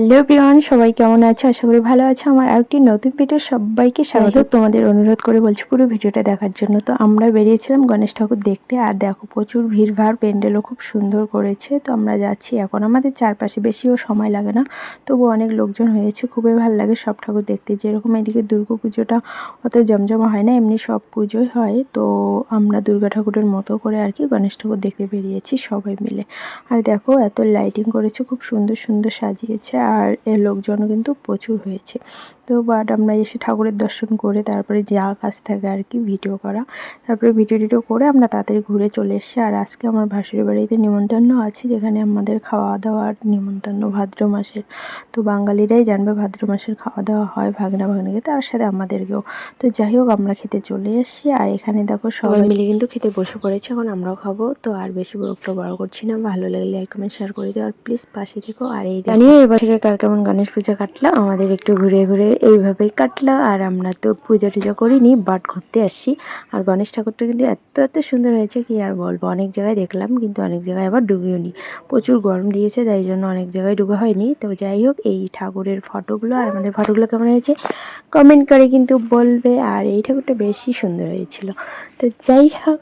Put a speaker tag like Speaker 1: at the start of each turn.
Speaker 1: Hello everyone সবাই কেমন আছে? আশা করি ভালো আছে। আমার আরেকটি নতুন ভিডিও সবাইকে স্বাগত। তোমাদের অনুরোধ করে বলছি পুরো ভিডিওটা দেখার জন্য। তো আমরা বেরিয়েছিলাম গণেশ ঠাকুর দেখতে। আর দেখো প্রচুর ভিড় ভিড়ভাড় প্যান্ডেলও খুব সুন্দর করেছে। তো আমরা যাচ্ছি এখন। আমাদের চারপাশে বেশিও সময় লাগে না। তবু অনেক লোকজন হয়েছে। খুবই ভালো লাগে সব ঠাকুর দেখতে। যেরকম এদিকে দুর্গা পুজোটা অত জমজমা হয় না এমনি সব পুজোই হয়। তো আমরা দুর্গা ঠাকুরের মতো করে আর কি গণেশ ঠাকুর দেখতে বেরিয়েছি সবাই মিলে। আর দেখো এত লাইটিং করেছে। খুব সুন্দর সুন্দর সাজিয়েছে। আর এর লোকজনও কিন্তু প্রচুর হয়েছে। তো বাট আমরা এসে ঠাকুরের দর্শন করে তারপরে যা কাজ থাকে আর কি ভিডিও করা তারপরে ভিডিও টিডিও করে আমরা তাড়াতাড়ি ঘুরে চলে এসেছি। আর আজকে আমার ভাসুরের বাড়িতে নিমন্ত্রণ আছে যেখানে আমাদের খাওয়া দাওয়ার নিমন্ত্রণ ভাদ্র মাসের। তো বাঙালিরাই জানবে ভাদ্র মাসের খাওয়া দাওয়া হয় ভাগনা ভাগনাকে তার সাথে আমাদেরকেও। তো যাই হোক আমরা খেতে চলে এসেছি। আর এখানে দেখো সবাই মিলে কিন্তু খেতে বসে পড়েছে এখন আমরাও খাব। তো আর বেশি ব্লগটা বড় করছি না। ভালো লাগলে লাইক কমেন্ট শেয়ার করে দিও। আর প্লিজ পাশে থেকো। আর এই জানিয়ে এবছরে কার কেমন গণেশ পূজা কাটলো, আমাদের একটু ঘুরে ঘুরে এইভাবেই কাটলো। আর আমরা তো পূজা টুজা করিনি, বাট ঘুরতে আসছি। আর গণেশ ঠাকুরটা কিন্তু এত এত সুন্দর হয়েছে কি আর বলব, অনেক জায়গায় দেখলাম, কিন্তু অনেক জায়গায় আবার ডুবিও নি প্রচুর গরম দিয়েছে, তাই জন্য অনেক জায়গায় ডুবা হয়নি। তো যাই হোক, এই ঠাকুরের ফটোগুলো আর আমাদের ফটোগুলো কেমন হয়েছে কমেন্ট করে কিন্তু বলবে। আর এই ঠাকুরটা বেশি সুন্দর হয়েছিল। তো যাই হোক।